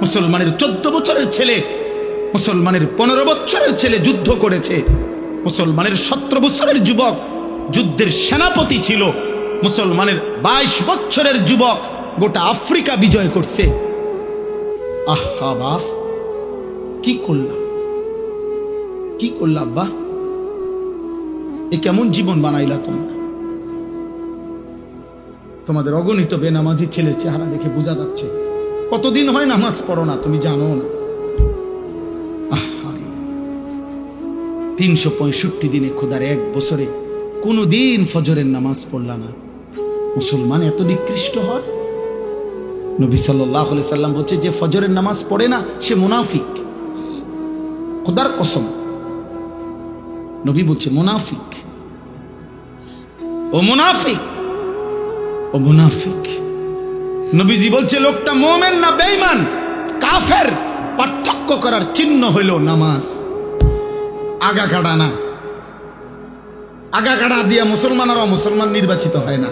মুসলমানের চোদ্দ বছরের ছেলে, মুসলমানের পনেরো বছরের ছেলে যুদ্ধ করেছে। মুসলমানের সতেরো বছরের যুবক যুদ্ধের সেনাপতি ছিল। মুসলমানের বাইশ বছরের যুবক গোটা আফ্রিকা বিজয় করছে। আহা বাপ, কি করলাম কি করলা আব্বা? এ কেমন জীবন বানাইলা তোমরা তোমাদের অগণিত বেনামাজি ছেলের চেহারা দেখে বোঝা যাচ্ছে। কতদিন হয় নামাজ পড়ো না, তুমি জানো না। তিনশো পঁয়ষট্টি দিনে খোদার এক বছরে কোনো দিন ফজরের নামাজ পড়লা না। মুসলমান এত নিকৃষ্ট হয়? নবী সাল্লাহ সাল্লাম বলছে, যে ফজরের নামাজ পড়ে না, সে মুনাফিক। খোদার কসম। নবী বলছে, মুনাফিক। ও মুনাফিক। ও মুনাফিক। নবীজি বলছে, লোকটা মোমেন না বেঈমান? কাফের? পার্থক্য করার চিহ্ন হইল নামাজ। আগা কাটা না। আগা কাটা দিয়া মুসলমান আর মুসলমান নির্বাচিত হয় না।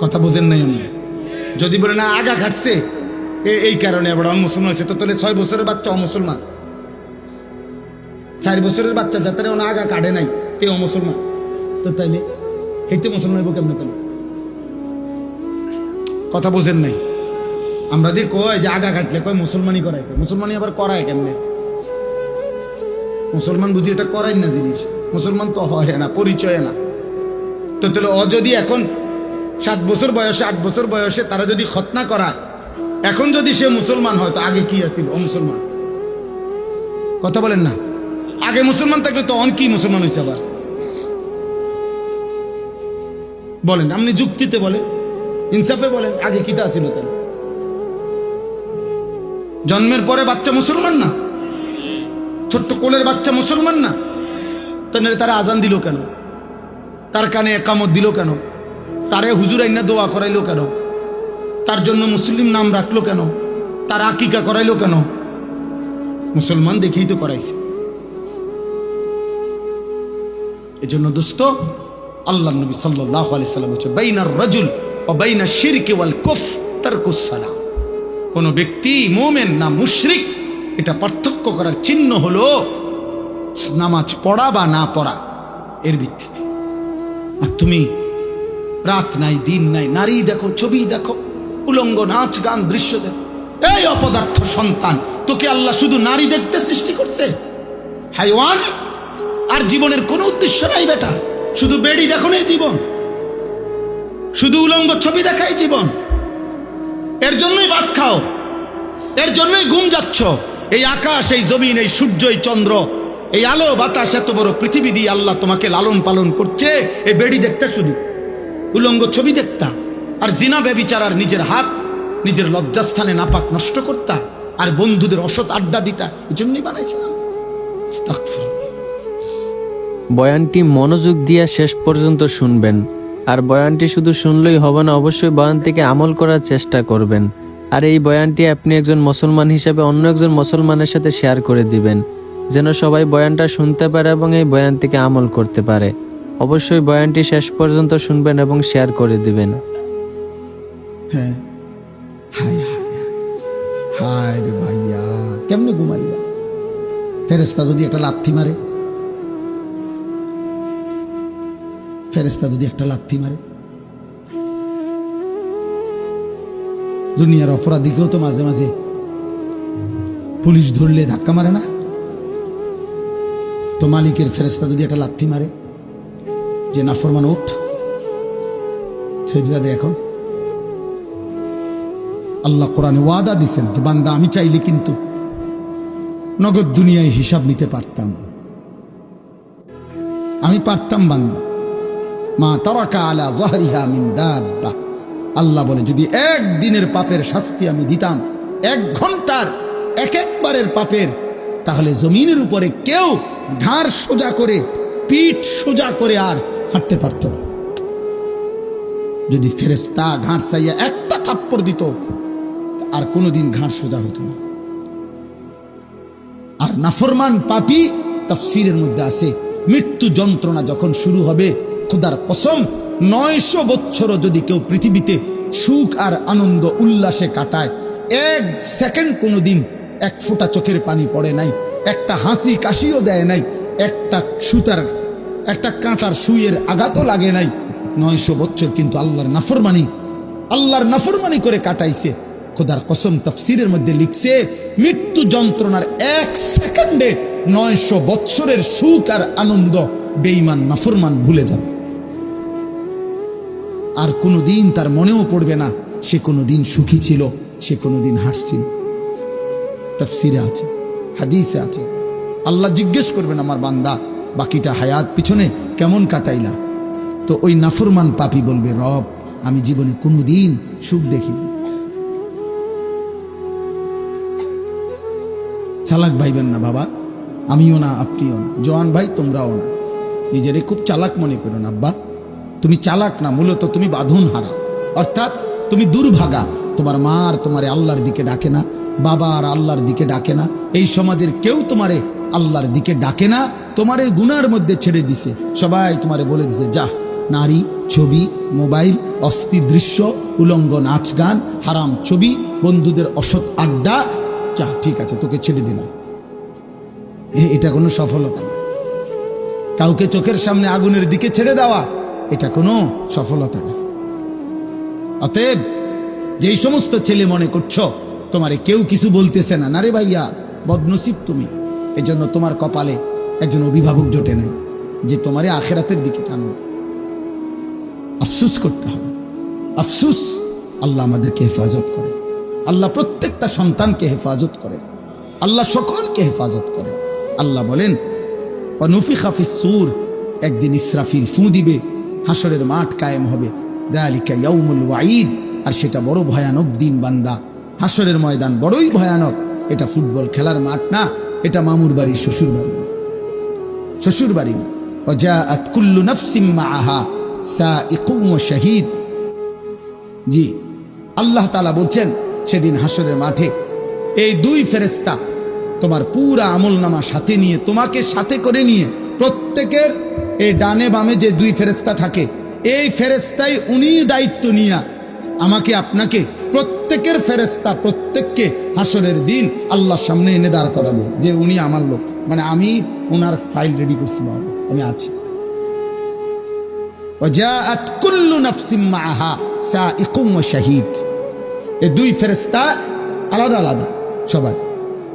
কথা বুঝেন নাই আমি যদি বলে, না, আগা কাটছে। এই কারণে আবার মুসলমান হয়েছে। তো তাহলে ছয় বছরের বাচ্চা অমুসলমান? চার বছরের বাচ্চা যাতে ওনা আগা কাটে নাই, তে অমুসলমান। তো তাইলে হেঁটে মুসলমান হইব কেমন কেন কথা বোঝেন নাই। আমরা দিয়ে কয় যে আগা কাটলে কয় মুসলমানই করাইছে। মুসলমানই আবার করায় কেমনে? মুসলমান বুঝি এটা করাই না জিনিস। মুসলমান তো হয় না, পরিচয় না। তো তাহলে অ যদি এখন সাত বছর বয়সে, আট বছর বয়সে তারা যদি খতনা করায়, এখন যদি সে মুসলমান হয়, তো আগে কি আছিল? মুসলমান। কথা বলেন না। আগে মুসলমান থাকলে তখন কি মুসলমান হয়েছে আবার? বলেন, আপনি যুক্তিতে বলেন। ইনসাফে বলেন, আগে কিটা ছিল তার জন্মের পরে বাচ্চা মুসলমান না? ছোট্ট কোলের বাচ্চা মুসলমান না? তাহলে তারা আজান দিল কেন? তার কানে একামত দিল কেন? তারে হুজুর আইনা দোয়া করাইলো কেন? তার জন্য মুসলিম নাম রাখল কেন? তার আকিকা করাইলো কেন? মুসলমান দেখেই তো করাইছে। এজন্য দোস্ত আল্লাহ নবী সাল্লাল্লাহু আলাইহি সাল্লাম হচ্ছে বাইনার রাজুল। কোন ব্যক্তি, মোমেন না মুশরিক, এটা পার্থক্য করার চিহ্ন হলো নামাজ পড়া বা না পড়া, এর ভিত্তিতে। আর তুমি রাত নাই, দিন নাই, নারী দেখো, ছবি দেখো, উলঙ্গ নাচ গান দৃশ্য দেখো। এই অপদার্থ সন্তান, তোকে আল্লাহ শুধু নারী দেখতে সৃষ্টি করছে। হাইওয়ান আর জীবনের কোনো উদ্দেশ্য নাই বেটা, শুধু বেড়ি দেখো নেই জীবন। শুধু উলঙ্গ ছবি দেখাই জীবন। এর জন্যই ভাত খাও। এর জন্যই ঘুম যাচ্ছ। এই আকাশ, এই জমিন, এই সূর্য, এই চন্দ্র, এই আলো, বাতাস, এত বড় পৃথিবী দিয়ে আল্লাহ তোমাকে লালন পালন করছে। এই বেড়ি দেখতে শুধু। উলঙ্গ ছবি দেখতা। আর জিনা ব্যবিচার আর নিজের হাত, নিজের লজ্জাস্থানে নাপাক নষ্ট করতা। আর বন্ধুদের অসৎ আড্ডা দিতা। এই জন্যই বানাইছিলাম বয়ানটি মনোযোগ দিয়ে শেষ পর্যন্ত শুনবেন। আর বয়ানটি শুধু শুনলেই হবে না, অবশ্যই বয়ান থেকে আমল করার চেষ্টা করবেন। আর এই বয়ানটি আপনি একজন মুসলমান হিসেবে অন্য একজন মুসলমানের সাথে শেয়ার করে দিবেন, যেন সবাই বয়ানটা শুনতে পারে এবং এই বয়ান থেকে আমল করতে পারে। অবশ্যই বয়ানটি শেষ পর্যন্ত শুনবেন এবং শেয়ার করে দিবেন। হ্যাঁ। রে ভাইয়া, কেমনে ঘুমাইবা? ফেরেস্তা যদি একটা লাথি মারে ফেরেস্তা যদি একটা লাথি মারে। দুনিয়ার অপরাধীকেও তো মাঝে মাঝে পুলিশ ধরলে ধাক্কা মারে না। তো মালিকের ফেরেস্তা যদি একটা লাথি মারে, যে নাফরমান ওঠ সেজদা দে এখন। আল্লাহ কোরআনে ওয়াদা দিছেন যে, বান্দা, আমি চাইলে কিন্তু নগদ দুনিয়ায় হিসাব নিতে পারতাম। আমি পারতাম বান্দা। মা তারাকা আলা জহরিহা মিন দাব্বা। আল্লাহ বলে, যদি এক দিনের পাপের শাস্তি আমি দিতাম, এক ঘণ্টার এক একবারের পাপের, তাহলে জমিনের উপরে কেউ ঘাড় সোজা করে, পিঠ সোজা করে আর হাঁটতে পারত না। যদি ফেরেস্তা ঘাড় চাইয়া একটা থাপ্পড় দিত, আর কোনোদিন ঘাড় সোজা হতো না। আর নাফরমান পাপি তাফসিরের মধ্যে আছে, মৃত্যু যন্ত্রণা যখন শুরু হবে খোদার কসম নয়শো বছরও যদি কেউ পৃথিবীতে সুখ আর আনন্দ উল্লাসে কাটায়, এক সেকেন্ড কোনো দিন এক ফোঁটা চোখের পানি পড়ে নাই, একটা হাসি কাশিও দেয় নাই, একটা সুতার, একটা কাঁটার সুইয়ের আঘাতও লাগে নাই। নয়শো বছর কিন্তু আল্লাহর নাফরমানি আল্লাহর নাফরমানি করে কাটাইছে। খোদার কসম তফসিরের মধ্যে লিখছে, মৃত্যু যন্ত্রণার এক সেকেন্ডে নয়শো বৎসরের সুখ আর আনন্দ বেঈমান নাফরমান ভুলে যাবে। আর কোনো দিন তার মনেও পড়বে না, সে কোনো দিন সুখী ছিল, সে কোনো দিন হাসছিল। তফসিরে আছে, হাদিসে আছে। আল্লাহ জিজ্ঞেস করবেন, আমার বান্দা, বাকিটা হায়াত পিছনে কেমন কাটাইলা? তো ওই নাফরমান পাপি বলবে, রব, আমি জীবনে কোনোদিন সুখ দেখিনি। চালাক ভাইবেন না, বাবা, আমিও না, আপনিও না। জওয়ান ভাই, তোমরাও না। নিজেরে খুব চালাক মনে করো না, আব্বা। তুমি চালাক না, মূলত তুমি বাঁধন হারা অর্থাৎ তুমি দুর্ভাগা। তোমার মা আর তোমারে আল্লাহর দিকে ডাকে না, বাবা আর আল্লাহর দিকে ডাকে না। এই সমাজের কেউ তোমারে আল্লাহর দিকে ডাকে না, তোমারে গুনার মধ্যে ছেড়ে দিছে। সবাই তোমারে বলে দিছে যা নারী, ছবি, মোবাইল অস্থির দৃশ্য, উলঙ্গ নাচ গান, হারাম ছবি, বন্ধুদের অসৎ আড্ডা। যা ঠিক আছে, তোকে ছেড়ে দিলাম। এটা কোনো সফলতা না। কাউকে চোখের সামনে আগুনের দিকে ছেড়ে দেওয়া এটা কোনো সফলতা না। অতএব, যেই সমস্ত ছেলে মনে করছ, তোমারে কেউ কিছু বলতেছে না রে ভাইয়া, বদনসিব তুমি। এজন্য তোমার কপালে একজন অভিভাবক জোটে নাই, যে তোমারে আখেরাতের দিকে টানবে। আফসুস করতে হবে। আফসুস আল্লাহ আমাদেরকে হেফাজত করে। আল্লাহ প্রত্যেকটা সন্তানকে হেফাজত করে। আল্লাহ সকলকে হেফাজত করে। আল্লাহ বলেন অনুফি হাফিস সুর একদিন ইসরাফিল ফু দিবে। হাসরের মাঠ কায়েম হবে। দয়ালিকা ইয়াউমুল ওয়াঈদ, আর সেটা বড় ভয়ানক দিন বান্দা। হাসরের ময়দান বড়ই ভয়ানক। এটা ফুটবল খেলার মাঠ না, এটা মামুর বাড়ি শ্বশুর বাড়ি। শ্বশুর বাড়ি না। অজা আতকুল্লু নফসিম্মা আহা সা ইকুম শাহিদ। জি, আল্লাহ তালা বলছেন, সেদিন হাসরের মাঠে এই দুই ফেরেস্তা তোমার পুরা আমল নামা সাথে নিয়ে, তোমাকে সাথে করে নিয়ে প্রত্যেকের এই ডানে বামে যে দুই ফেরেস্তা থাকে, এই ফেরেস্তাই উনি দায়িত্ব নিয়া আমাকে আপনাকে প্রত্যেকের ফেরেস্তা প্রত্যেককে হাসরের দিন আল্লাহর সামনে এনে দাঁড় করাবে যে উনি আমার লোক। মানে আমি ওনার ফাইল রেডি করছি বাবা, আমি আছি। শাহিদ। এ দুই ফেরেস্তা আলাদা আলাদা, সবার।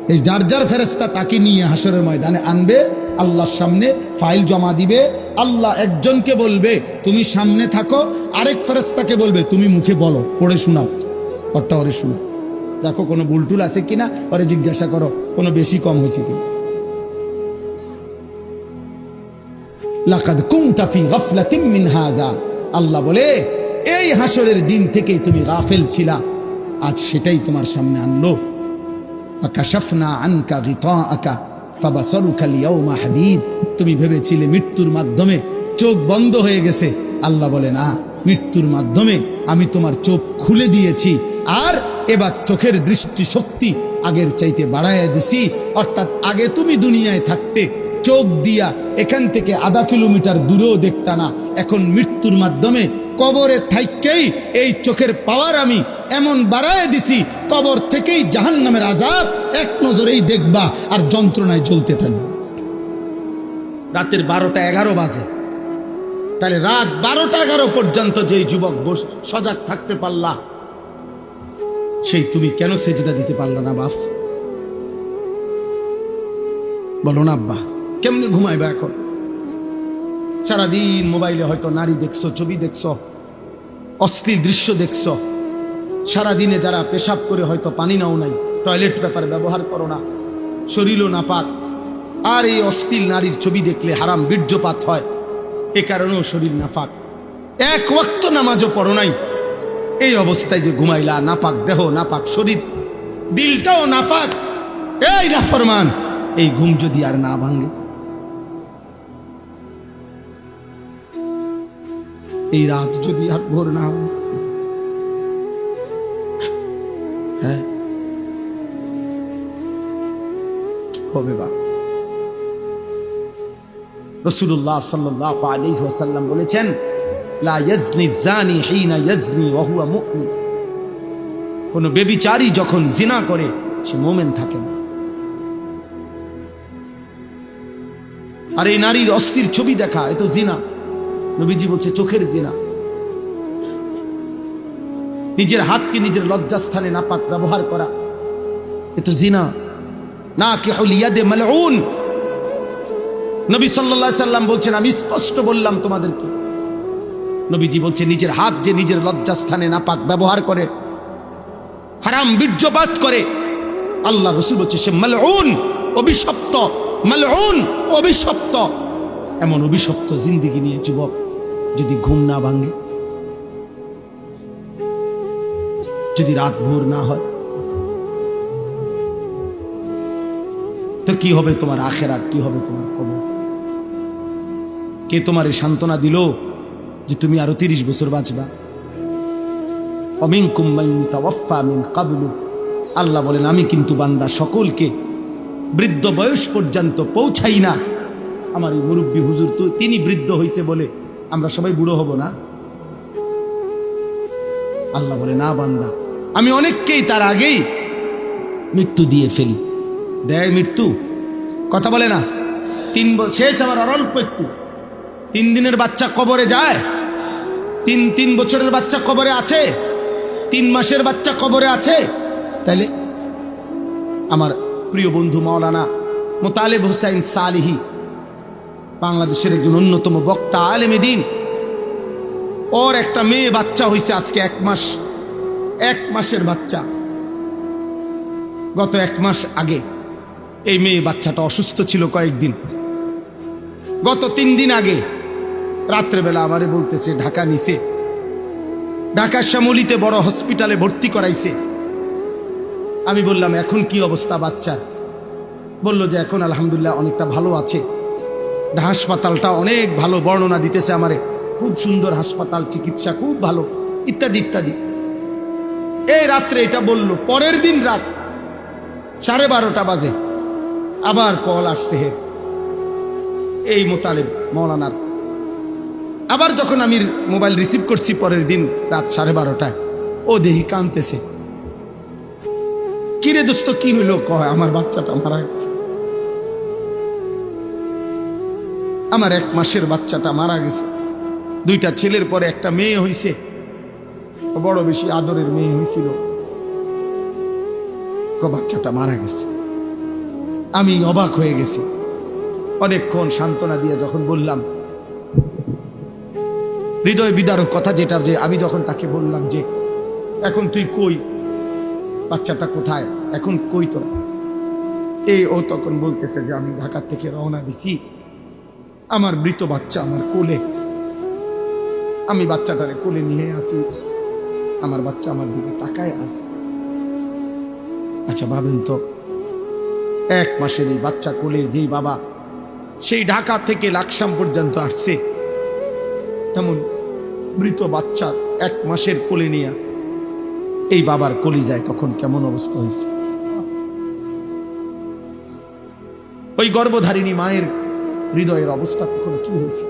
এই যার যার ফেরেস্তা তাকে নিয়ে হাসরের ময়দানে আনবে, আল্লাহর সামনে ফাইল জমা দিবে, আল্লাহ একজনকে বলবে, তুমি সামনে থাকো। আরেক ফেরেস্তাকে বলবে, তুমি মুখে বলো, পড়ে শোনাও। ওরটা ওরে শোনাও দেখো কোনো বুলটুল আছে কিনা? ওরে জিজ্ঞাসা করো, কোনো বেশি কম হয়েছে কিনা? লাকাদ কুনতা ফি গাফলাতিন মিন হাযা। আল্লাহ বলে, এই হাসরের দিন থেকেই তুমি গাফেল ছিলা। আজ সেটাই তোমার সামনে আনলো। ফাকাশাফনা আনকা গিতাআকা, ফাবাসারুকা আল-ইয়াওমা হাদীদ। তুমি ভেবেছিলে মৃত্যুর মাধ্যমে চোখ বন্ধ হয়ে গেছে। আল্লাহ বলে, না, মৃত্যুর মাধ্যমে আমি তোমার চোখ খুলে দিয়েছি। আর এবার চোখের দৃষ্টি শক্তি আগের চাইতে বাড়াইয়া দিছি। অর্থাৎ আগে তুমি দুনিয়ায় থাকতে চোখ দিয়া এখান থেকে আধা কিলোমিটার দূরেও দেখতা না। এখন মৃত্যুর মাধ্যমে কবরে থাইকেই এই চোখের পাওয়ার আমি এমন বাড়ায় দিছি, কবর থেকেই জাহান নামের আজাব এক নজরেই দেখবা আর যন্ত্রণায় জ্বলতে থাকবে। রাতের বারোটা এগারো বাজে। তাহলে রাত বারোটা এগারো পর্যন্ত যেই যুবক বস সজাগ থাকতে পারলা, সেই তুমি কেন সেজদা দিতে পারলা না বাফ বলো না আব্বা, কেমনে ঘুমাইবা এখন? সারাদিন মোবাইলে হয়তো নারী দেখছ, ছবি দেখছ অশ্লীল দৃশ্য দেখছ। সারাদিনে যারা পেশাব করে হয়তো পানি নাও নাই, টয়লেট পেপার ব্যবহার করো না, শরীরও নাপাক। আর এই অশ্লীল নারীর ছবি দেখলে হারাম, বীর্যপাত হয়। এ কারণেও শরীর নাফাক এক ওয়াক্ত নামাজও পড়ো নাই। এই অবস্থায় যে ঘুমাইলা, নাপাক দেহ, নাপাক শরীর, দিলটাও নাফাক এই নাফরমান, এই ঘুম যদি আর না ভাঙে এই রাত যদি আর ভোর না হয়। হবে বা। রসুল্লাহ সাল্লাহ আলী ওসাল্লাম বলেছেন কোন বেবিচারী যখন জিনা করে, সে মোমেন থাকে না। আর এই নারীর অস্থির ছবি দেখা, এ তো জিনা। নবীজি বলছে, চোখের জিনা। নিজের হাতকে নিজের লজ্জাস্থানে নাপাক ব্যবহার করা। এ তো জিনা। না কে হলিয়াদে মালউন। নবী সাল্লাল্লাহু সাল্লাম বলছেন, আমি স্পষ্ট বললাম তোমাদেরকে। নবীজি বলছে, নিজের হাত যে নিজের লজ্জাস্থানে নাপাক ব্যবহার করে, হারাম বীর্যপাত করে, আল্লাহ রসুল হচ্ছে সে মালউন, অভিশপ্ত মালউন, অভিশপ্ত। এমন অভিশপ্ত জিন্দিগি নিয়ে যুবক। যদি ঘুম না ভাঙে, যদি রাত ভোর না হয়, তো কি হবে তোমার আখেরাত? কি হবে তোমার কবর? কে তোমার এই সান্ত্বনা দিল যে তুমি আরও তিরিশ বছর বাঁচবা? অমিনকুম মান তাওয়াফা মিন কাবলু। আল্লাহ বলেন, আমি কিন্তু বান্দা সকলকে বৃদ্ধ বয়স পর্যন্ত পৌঁছাই না। আমার এই মুরব্বী হুজুর তো তিনি বৃদ্ধ হয়েছে বলে আমরা সবাই বুড়ো হব না। আল্লাহ বলে, না বান্দা, আমি অনেককেই তার আগেই মৃত্যু দিয়ে ফেলি। দেয় মৃত্যু। কথা বলে না। তিন শেষ আমার আর অল্প একটু। তিন দিনের বাচ্চা কবরে যায়। তিন তিন বছরের বাচ্চা কবরে আছে। তিন মাসের বাচ্চা কবরে আছে। তাইলে আমার প্রিয় বন্ধু মাওলানা মোতালেব হুসাইন সালিহি বাংলাদেশের একজন অন্যতম বক্তা, আলেমে দিন। ওর একটা মেয়ে বাচ্চা হয়েছে আজকে এক মাস, এক মাসের বাচ্চা। গত এক মাস আগে এই মেয়ে বাচ্চাটা অসুস্থ ছিল কয়েকদিন। গত তিন দিন আগে রাত্রেবেলা আমারে বলতেছে, ঢাকা নিছে। ঢাকার শ্যামলিতে বড় হসপিটালে ভর্তি করাইছে। আমি বললাম, এখন কি অবস্থা বাচ্চার? বলল যে, এখন আলহামদুলিল্লাহ অনেকটা ভালো আছে। হাসপাতালটা অনেক ভালো বর্ণনা দিতেছে আমারে। খুব সুন্দর হাসপাতাল, চিকিৎসা খুব ভালো, ইত্যাদি ইত্যাদি। এই রাত্রে এটা বলল, পরের দিন রাত সাড়ে বারোটা বাজে। আবার কল আসছে হে। এই মোতালেব, মৌলানার। আবার যখন আমি মোবাইল রিসিভ করছি পরের দিন রাত সাড়ে বারোটায়, ও দেহি কানতেছে কিরে দোস্ত, কি হইল? কয়, আমার বাচ্চাটা মারা গেছে। আমার এক মাসের বাচ্চাটা মারা গেছে। দুইটা ছেলের পরে একটা মেয়ে হইছে। বড় বেশি আদরের মেয়ে হয়েছিল বাচ্চাটা মারা গেছে। আমি অবাক হয়ে গেছি। অনেকক্ষণ সান্ত্বনা দিয়ে যখন বললাম, হৃদয় বিদারক কথা যেটা যে আমি যখন তাকে বললাম যে, এখন তুই কই? বাচ্চাটা কোথায়? এখন কই তো এই ও তখন বলতেছে যে, আমি ঢাকা থেকে রওনা দিছি। আমার মৃত বাচ্চা আমার কোলে। আমি বাচ্চাটারে কোলে নিয়ে আসি। আমার বাচ্চা আমার দিকে তাকায় আছে। আচ্ছা ভাবেন তো, এক মাসের এই বাচ্চা কোলে যেই বাবা, সেই ঢাকা থেকে লাকসাম পর্যন্ত আসছে। তেমন মৃত বাচ্চা এক মাসের কোলে নিয়ে এই বাবার কলি যায় তখন কেমন অবস্থা হয়েছে? ওই গর্ভধারিণী মায়ের হৃদয়ের অবস্থা তখন কি হয়েছে?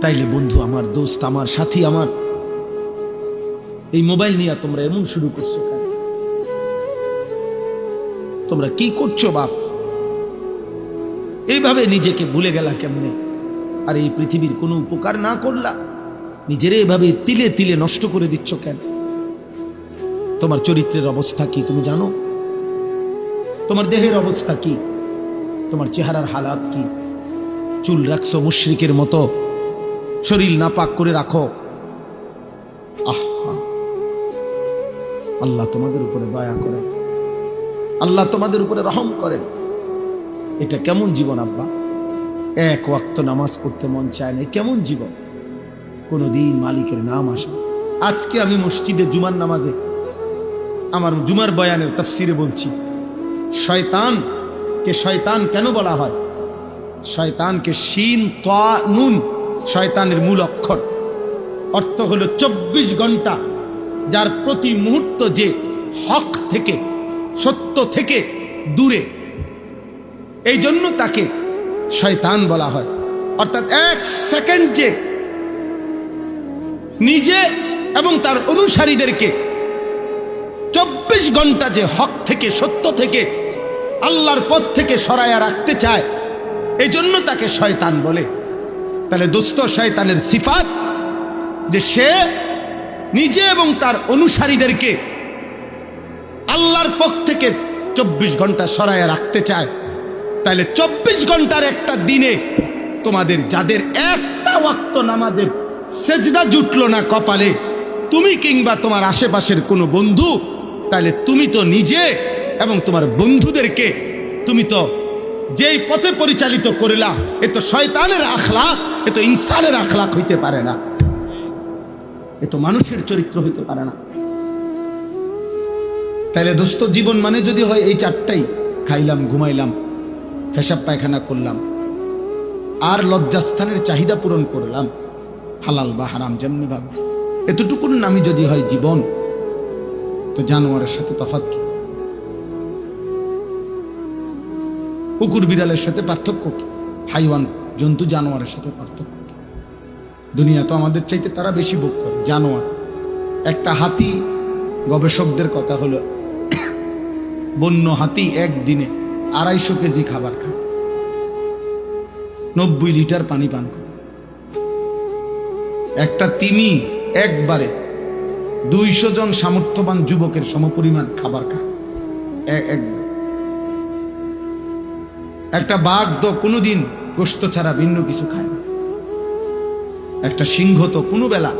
তাইলে বন্ধু, আমার দোস্ত, আমার সাথী, আমার এই মোবাইল নিয়ে তোমরা এমন শুরু করছ তোমরা কি করছ বাপ? এইভাবে নিজেকে ভুলে গেলা কেমনে? আর এই পৃথিবীর কোনো উপকার না করলা? নিজেরে এভাবে তিলে তিলে নষ্ট করে দিচ্ছ কেন? তোমার চরিত্রের অবস্থা কি তুমি জানো? তোমার দেহের অবস্থা কি? তোমার চেহারার হালাত কি? চুল রাখছো মুশ্রিকের মতো। শরীর না পাক করে রাখো। আহা। আল্লাহ তোমাদের উপরে দয়া করেন। আল্লাহ তোমাদের উপরে রহম করেন। এটা কেমন জীবন, আব্বা? এক ওয়াক্ত নামাজ পড়তে মন চায় না কেমন জীবন? কোনোদিন মালিকের নাম আসে আজকে আমি মসজিদে জুমার নামাজে আমার জুমার বয়ানের তফসিরে বলছি শয়তান কে শয়তান কেন বলা হয়? শয়তানকে শিন, ত, নুন শয়তানের মূল অক্ষর। অর্থ হলো চব্বিশ ঘণ্টা যার প্রতি মুহূর্ত যে হক থেকে, সত্য থেকে দূরে। এই জন্য তাকে শয়তান বলা হয়। অর্থাৎ এক সেকেন্ড যে নিজে এবং তার অনুসারীদেরকে চব্বিশ ঘণ্টা যে হক থেকে, সত্য থেকে, আল্লাহর পথ থেকে সরাইয়া রাখতে চায় এই জন্য তাকে শয়তান বলে। তাহলে দুস্থ শয়তানের সিফাত যে সে নিজে এবং তার অনুসারীদেরকে আল্লাহর পক্ষ থেকে চব্বিশ ঘণ্টা সরাইয়া রাখতে চায়। তাহলে চব্বিশ ঘণ্টার একটা দিনে তোমাদের, যাদের একটা ওয়াক্ত নামাজের সেজদা জুটলো না কপালে, তুমি কিংবা তোমার আশেপাশের কোনো বন্ধু তাহলে তুমি তো নিজে এবং তোমার বন্ধুদেরকে তুমি তো যেই পথে পরিচালিত করিলা, এ তো শয়তানের আখলাক এ তো ইনসানের আখলাক হইতে পারে না। এ তো মানুষের চরিত্র হইতে পারে না। তাহলে দোস্ত, জীবন মানে যদি হয় এই চারটাই। খাইলাম, ঘুমাইলাম, পেশাব পায়খানা করলাম, আর লজ্জাস্থানের চাহিদা পূরণ করলাম, হালাল বা হারাম যেমনি ভাবে এতটুকুর নামই যদি হয় জীবন। তো জানোয়ারের সাথে তফাৎ কি? কুকুর বিড়ালের সাথে পার্থক্য কি? হাইওয়ান, জন্তু জানোয়ারের সাথে পার্থক্য কি? দুনিয়া তো আমাদের চাইতে তারা বেশি ভোগ করে, জানোয়ার। একটা হাতি গবেষকদের কথা হলো, বন্য হাতি একদিনে আড়াইশো কেজি খাবার খায়। নব্বই লিটার পানি পান করে। একটা তিমি একবারে দুইশো জন সামর্থ্যবান যুবকের সমপরিমাণ খাবার খায়। একটা বাঘ তো কোনোদিন গোস্ত ছাড়া ভিন্ন কিছু খায় না। একটা সিংহ তো কোনো বেলা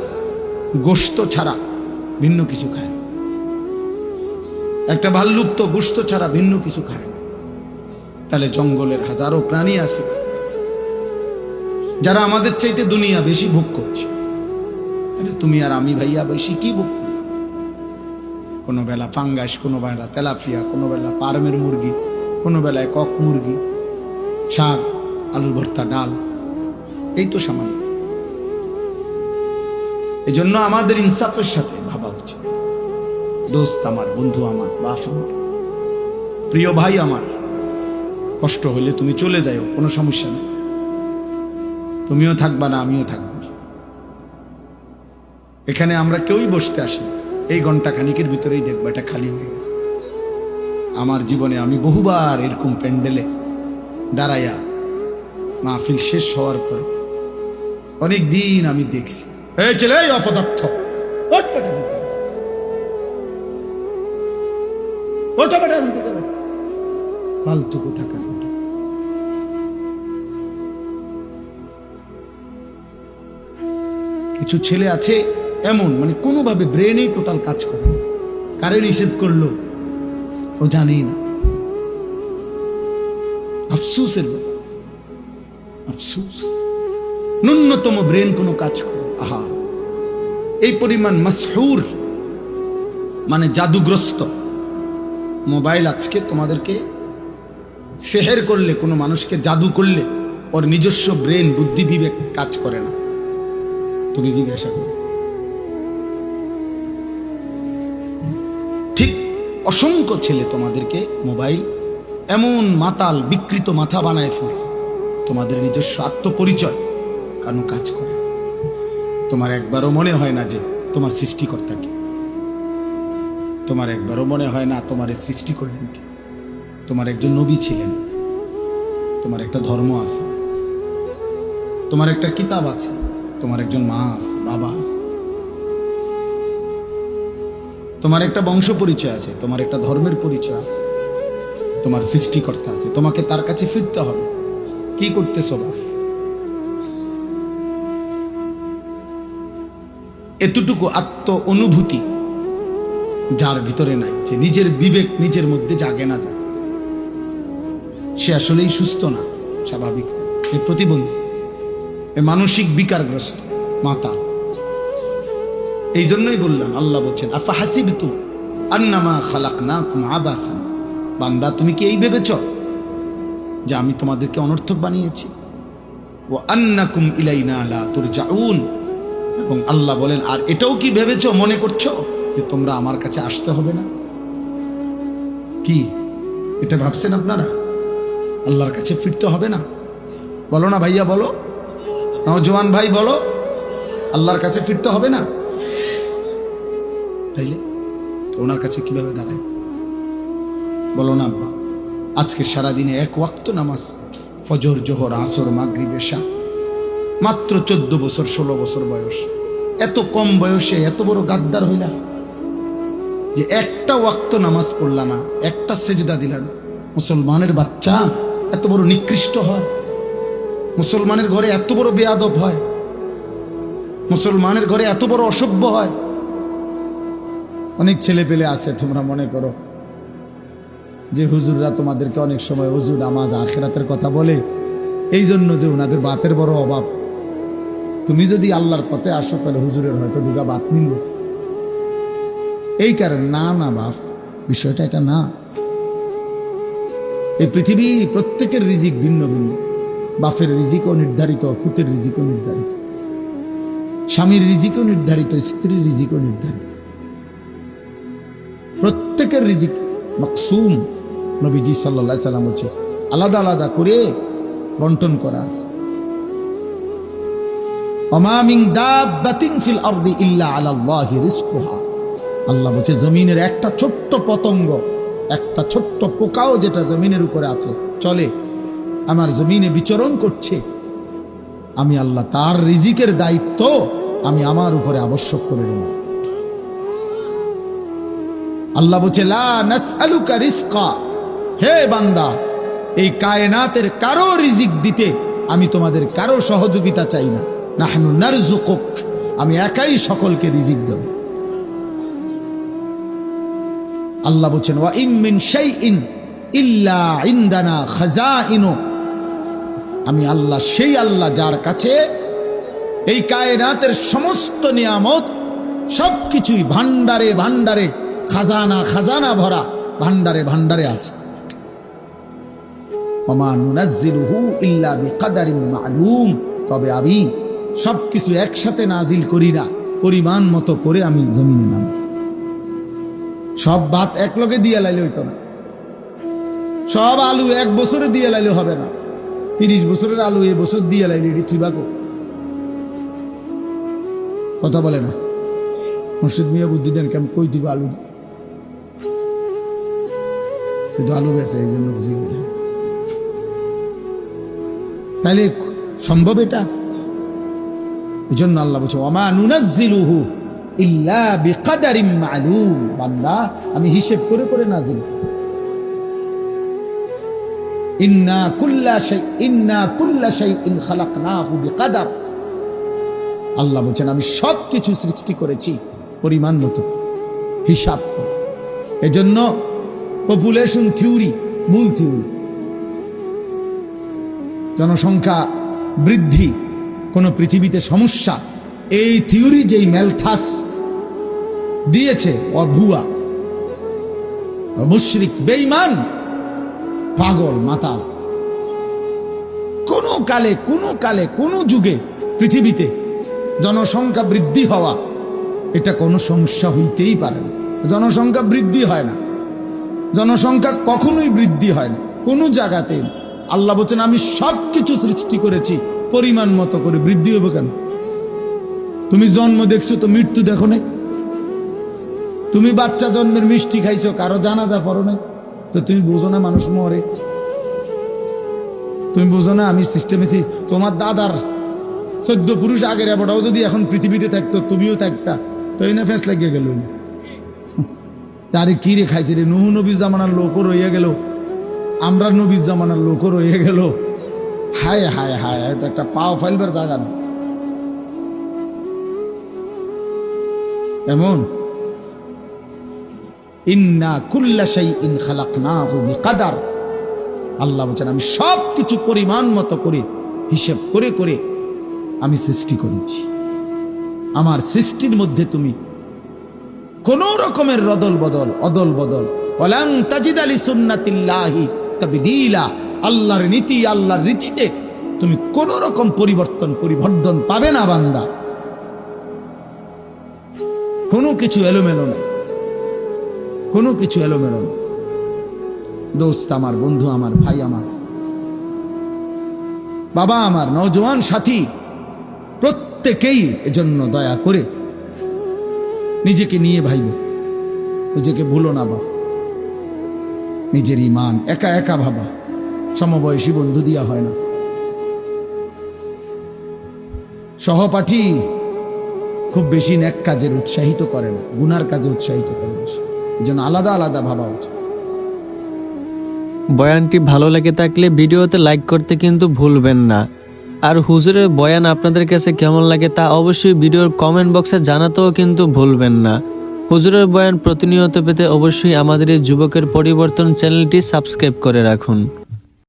গোস্ত ছাড়া ভিন্ন কিছু খায় একটা ভাল্লুক তো গোস্ত ছাড়া ভিন্ন কিছু খায় না। তাহলে জঙ্গলের হাজারো প্রাণী আছে, যারা আমাদের চাইতে দুনিয়া বেশি ভোগ করছে। তাহলে তুমি আর আমি ভাইয়া বেশি কি কোনো বেলা ফাঙ্গাস, কোনো বেলা তেলাফিয়া কোনো বেলা ফার্মের মুরগি, কোনো বেলায় কক মুরগি, শাক আলু ভর্তা, ডাল। এই তো সামান্য। এই জন্য আমাদের ইনসাফের সাথে ভাবা উচিত। দোস্ত আমার, বন্ধু আমার, বাপ আমার, প্রিয় ভাই আমার, কষ্ট হলে তুমি চলে যাও কোনো সমস্যা নেই। তুমিও থাকবা না, আমিও থাকব। এখানে আমরা কেউই বসতে আসি এই ঘণ্টা খানিকের ভিতরেই দেখব এটা খালি হয়ে গেছে। আমার জীবনে আমি বহুবার এরকম প্যান্ডেলে দাঁড়াইয়া মাহফিল শেষ হওয়ার পর অনেক দিন আমি দেখছি। এই ছেলে অপদার্থ। কিছু ছেলে আছে এমন মানে কোনোভাবে ব্রেনেই টোটাল কাজ করে। কারে নিষেধ করল? ও জানেই না। আফসুসের আফসুস। ন্যূনতম ব্রেন কোনো কাজ করে আহা। এই পরিমাণ মাসহুর মানে জাদুগ্রস্ত মোবাইল আজকে তোমাদেরকে সেহের করলে, কোনো মানুষকে জাদু করলে, ওর নিজস্ব ব্রেন বুদ্ধি বিবেক কাজ করে না। তুমি জিজ্ঞাসা করো। অসংখ্য ছেলে তোমাদেরকে মোবাইল, এমন মাতাল বিকৃত মাথা বানায় ফেলছে। তোমাদের নিজস্ব আত্মপরিচয় কারণ কাজ করে। তোমার একবারও মনে হয় না যে তোমার সৃষ্টিকর্তা কি? তোমার একবারও মনে হয় না তোমার সৃষ্টি করলেন কি? তোমার একজন নবী ছিলেন। তোমার একটা ধর্ম আছে। তোমার একটা কিতাব আছে। তোমার একজন মা আছে, বাবা আছে। তোমার একটা বংশ পরিচয় আছে, তোমার একটা ধর্মের পরিচয় আছে, তোমার সৃষ্টিকর্তা আছে, তোমাকে তার কাছে ফিরতে হবে। কি করতেছ বাপ? এতটুকু আত্ম অনুভূতি যার ভিতরে নাই, যে নিজের বিবেক নিজের মধ্যে জাগে না যায়। সে আসলেই সুস্থ না, স্বাভাবিক। এ প্রতিবন্ধী, এ মানসিক বিকারগ্রস্ত মাতাল এই জন্যই বললাম, আল্লাহ বলছেন আফা হাসিব তু আন্নামা খালাক না আবাসান বান্দা, তুমি কি এই ভেবেছ যে আমি তোমাদেরকে অনর্থক বানিয়েছি? ও আন্নাকুম ইলাইনা লা তুরজাউন? এবং আল্লাহ বলেন, আর এটাও কি ভেবেছ, মনে করছ যে তোমরা আমার কাছে আসতে হবে না? কি? এটা ভাবছেন আপনারা? আল্লাহর কাছে ফিরতে হবে না? বলো না ভাইয়া, বলো। নজওয়ান ভাই, বলো। আল্লাহর কাছে ফিরতে হবে না? তাইলে? ওনার কাছে কীভাবে দাঁড়ায়? বলো না আজকে সারাদিনে এক ওয়াক্ত নামাজ, ফজর, জোহর, আসর, মাগরিব, এশা, মাত্র চোদ্দ বছর, ষোলো বছর বয়স। এত কম বয়সে এত বড় গাদ্দার হইলা যে একটা ওয়াক্ত নামাজ পড়লা না, একটা সেজদা দিলেন মুসলমানের বাচ্চা এত বড় নিকৃষ্ট হয়। মুসলমানের ঘরে এত বড় বেয়াদব হয়। মুসলমানের ঘরে এত বড় অসভ্য হয়। অনেক ছেলে পেলে আছে, তোমরা মনে করো। যে হুজুররা তোমাদেরকে অনেক সময় হুজুর নামাজ আখেরাতের কথা বলে এই জন্য যে ওনাদের বাতের বড় অভাব। তুমি যদি আল্লাহর পথে আসো, তাহলে হুজুরের হয়তো দুগা বাত মিলল। এই কারণে না না বাপ বিষয়টা এটা না। এই পৃথিবী প্রত্যেকের রিজিক ভিন্ন ভিন্ন। বাপের রিজিকও নির্ধারিত ফুতের রিজিকও নির্ধারিত। স্বামীর রিজিকও নির্ধারিত, স্ত্রীর রিজিকও নির্ধারিত। প্রত্যেকের রিজিক। মাকসুম নবীজি সাল্লাহ সাল্লাম হচ্ছে আলাদা আলাদা করে বন্টন করা আছে। পতঙ্গ, একটা ছোট্ট পোকাও যেটা জমিনের উপরে আছে, চলে, আমার জমিনে বিচরণ করছে। আমি আল্লাহ তার রিজিকের দায়িত্ব আমি আমার উপরে আবশ্যক করে নিলাম। আল্লাহ বলছে, লা নাসআলুকা রিজকা। হে বান্দা, এই কায়নাতের কারও রিজিক দিতে আমি তোমাদের কারও সহযোগিতা চাই না। নাহনু নারজুকুক আমি একাই সকলকে রিজিক দেব। আল্লাহ বলছেন, ওয়া ইম মিন শাইইন ইল্লা ইনদানা খাজাইনু। আমি আল্লাহ, সেই আল্লাহ যার কাছে এই কায়নাতের সমস্ত নিয়ামত সব কিছুই ভান্ডারে ভান্ডারে খাজানা খাজানা ভরা ভান্ডারে ভান্ডারে আছে। তবে আমি সব কিছু একসাথে নাজিল করি না, পরিমাণ মতো করে আমি জমিনে নাম। সব ভাত এক লগে দিয়ে লাইলে হইতো না। সব আলু এক বছরে দিয়ে লাইলে হবে না। তিরিশ বছরের আলু এ বছর দিয়ে লাইলে এটি তুই বাকো কথা বলে না। মুর্শিদ মিয়া বুদ্ধি দেন কেমন কই দিব আলু? কিন্তু আলু গেছে, এই জন্য বুঝি। তাইলে সম্ভব এটা? এই জন্য আল্লাহ বলছে ওমা নুনাজ্জিলুহু ইল্লা বান্দা, আমি হিসেব করে করে নাজিল। ইন্না কুল্লা ইন্না কুল্লা খালাকনাহু বিকাদার। আল্লাহ বলছেন, আমি সব কিছু সৃষ্টি করেছি পরিমাণ মতো, হিসাব এজন্য পপুলেশন থিওরি মূল থিওরি জনসংখ্যা বৃদ্ধি, কোনো পৃথিবীতে সমস্যা, এই থিওরি যেই ম্যালথাস দিয়েছে ও ভুয়া। মুশরিক বেইমান পাগল, মাতাল। কোনো কালে কোনো কালে, কোনো যুগে পৃথিবীতে জনসংখ্যা বৃদ্ধি হওয়া, এটা কোনো সমস্যা হইতেই পারে না। জনসংখ্যা বৃদ্ধি হয় না। জনসংখ্যা কখনোই বৃদ্ধি হয় না। কোনো জায়গাতে আল্লাহ বলছেন, আমি সব কিছু সৃষ্টি করেছি, পরিমাণ মতো করে। বৃদ্ধি হবে কেন? তুমি জন্ম দেখছ তো মৃত্যু দেখো নাই? তুমি বাচ্চা জন্মের মিষ্টি খাইছো, কারও জানাজা পড়ো নাই? তো তুমি বুঝো না মানুষ মরে। তুমি বুঝো না আমি সিস্টেমেছি তোমার দাদার চোদ্দ পুরুষ আগের এবটাও যদি এখন পৃথিবীতে থাকতো, তুমিও থাকতা, তো এই না ফেস লাগিয়ে গেল। তারে কি রে খাইছে রে? নুহু নবীর জামানার লোকও রইয়া গেল। আমরা নবীর জামানার লোকও রইয়া গেল। হায় হায় হায় তো একটা পাও ফাইলবার জায়গা এমন? ইন্না কুল্লা শাই ইন খালাক না কাদার আল্লাহ বলছেন, আমি সব কিছু পরিমাণ মতো করে, হিসেব করে করে আমি সৃষ্টি করেছি। আমার সৃষ্টির মধ্যে তুমি কোন রকমের রদল বদল, অদল বদল। তাজিদ আলী সুন্নাতিল্লাহি তাবদীলা। আল্লাহর নীতি, আল্লাহর রীতিতে তুমি কোন রকম পরিবর্তন, পরিবর্ধন পাবে না বান্দা। কোনো কিছু এলোমেলো না কোনো কিছু এলোমেলো না দোস্ত আমার, বন্ধু আমার, ভাই আমার, বাবা আমার নজওয়ান সাথী, প্রত্যেকেই এজন্য দয়া করে নিজেকে নিয়ে ভাইব। নিজেকে ভুলো না, বাপ। নিজের ইমান একা একা ভাবা। সমবয়সী বন্ধু দিয়া হয় না। সহপাঠী খুব বেশি ন্যাক কাজের উৎসাহিত করে না, গুনার কাজে উৎসাহিত করে বেশি। জন্য আলাদা আলাদা ভাবা উচিত। বয়ানটি ভালো লাগে থাকলে ভিডিওতে লাইক করতে কিন্তু ভুলবেন না। আর হুজুরের বয়ান আপনাদের কাছে কেমন লাগে তা অবশ্যই ভিডিওর কমেন্ট বক্সে জানাতেও কিন্তু ভুলবেন না। হুজুরের বয়ান প্রতিনিয়ত পেতে অবশ্যই আমাদের এই যুবকের পরিবর্তন চ্যানেলটি সাবস্ক্রাইব করে রাখুন।